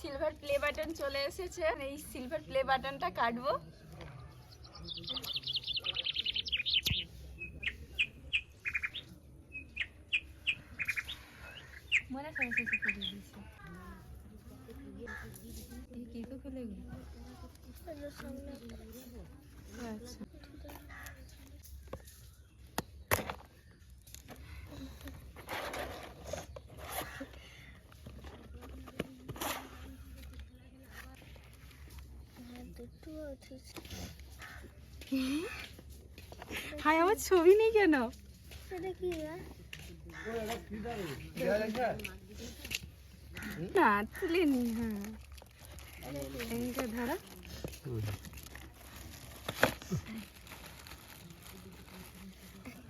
Silver play button চলে এসেছে। এই সিলভার প্লে বাটনটা কাটবো। আচ্ছা। হাই আমার ছবি নেই কেন? না তুলে নি হ্যাঁ।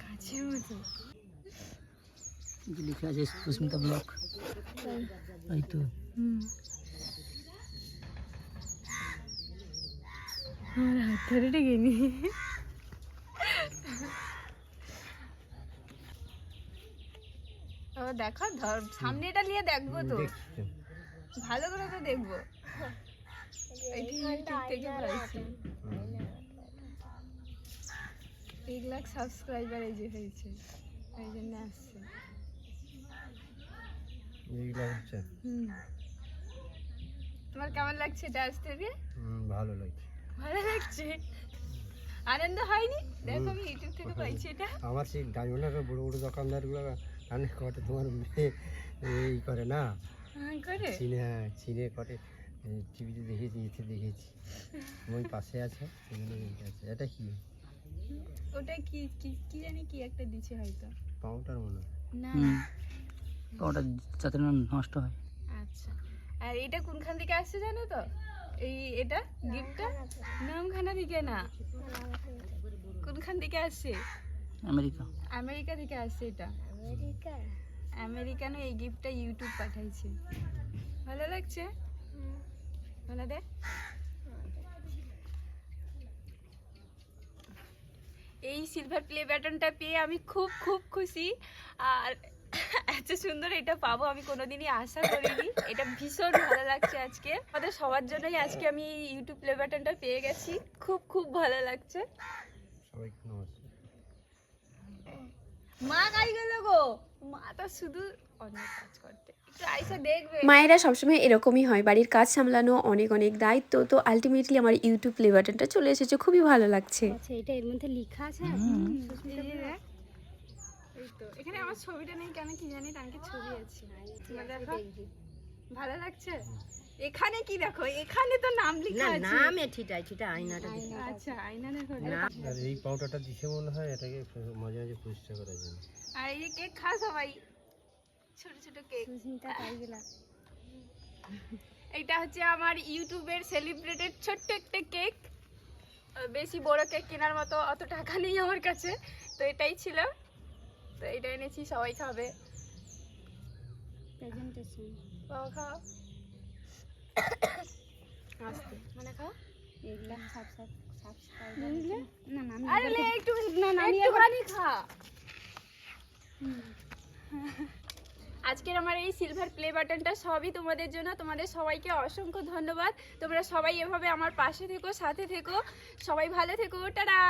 কাছের মতো। লিখে আছে সুস্মিতা ব্লক এই তো। হুম। আমার হাত ধরে ডেকেনি ও দেখো ধর সামনেটা নিয়ে দেখব তো। ভালো করে তো দেখব। এক লাখ সাবস্ক্রাইবার এই যে হয়েছে এই জন্য আসছে। তোমার কেমন লাগছে এটা আসতে দিয়ে ভালো লাগছে। ভালো লাগছে। আনন্দ হয়নি? দেখো আমি ইউটিউব থেকে পাইছি এটা। আমার সেই ডায়মন্ডের বড় বড় দোকানদারগুলো রান্না করে তোমার মেয়ে এই করে না? হ্যাঁ, করে। চিনে হ্যাঁ চিনে করে। টিভিতে দেখেছি এতে দেখেছি। ওই পাশে আছে। এটা কি? ওটা কি কি কি জানি কি একটা দিছে হয়তো। পাউডার মনে হয়। না। ওটা যাতে না নষ্ট হয়। আচ্ছা। আর এটা কোনখান থেকে আসছে জানো তো? এই এটা গিফটটা? নামখানা থেকে না? কোনখান থেকে আসছে? আমেরিকা। আমেরিকা থেকে আসছে এটা। আমেরিকানো এই গিফটটা ইউটিউব পাঠাইছে। ভালো লাগছে? ভালো দে। এই সিলভার প্লে ব্যাটনটা পেয়ে আমি খুব খুব খুশি। আর এত সুন্দর এটা পাবো আমি কোনোদিনই আশা করিনি। এটা ভীষণ ভালো লাগছে আজকে। আমাদের সবার জন্যই আজকে আমি ইউটিউব প্লে বাটনটা পেয়ে গেছি। খুব খুব ভালো লাগছে। মা কাই গেল গো। মা তো শুধু অনেক কাজ করতে। একটু আইসা দেখবে। মায়েরা সবসময় এরকমই হয় বাড়ির কাজ সামলানো অনেক অনেক দায়িত্ব। তো আলটিমেটলি আমার ইউটিউব প্লে বাটনটা চলে এসেছে খুবই ভালো লাগছে। আচ্ছা এটা এর মধ্যে লেখা আছে? এই তো এখানে আমার ছবিটা নেই কেন কি জানি টাঙ্কি ছবি আছে। দেখো ভালো লাগছে? এখানে কি দেখো? এখানে তো নাম লেখা আছে। নামে ঠিটাই ঠিটা আয়নাটা আচ্ছা আয়না দেখো আর এই পাউডারটা দিছে মনে হয় এটাকে মাঝে মাঝে পরিষ্কার করার জন্য। আর এই কেক খা সবাই। ছোট ছোট কেক। সুস্মিতা পাই গেলা এটা হচ্ছে আমার ইউটিউবের সেলিব্রেটেড ছোট্ট একটা কেক। বেশি বড় কেক কেনার মতো অত টাকা নেই আমার কাছে। তো এটাই ছিল। তো এটা এনেছি সবাই খাবে। প্রেজেন্টেশন বাবা খাও। আস্তে। মানে খাও। এগুলা সাব সাব সাবস্ক্রাইব না না আমি আরে একটু না না একটুখানি খা। আজকের আমার এই সিলভার প্লে বাটনটা সবই তোমাদের জন্য। তোমাদের সবাইকে অসংখ্য ধন্যবাদ। তোমরা সবাই এভাবে আমার পাশে থেকো সাথে থেকো। সবাই ভালো থেকো। টাটা!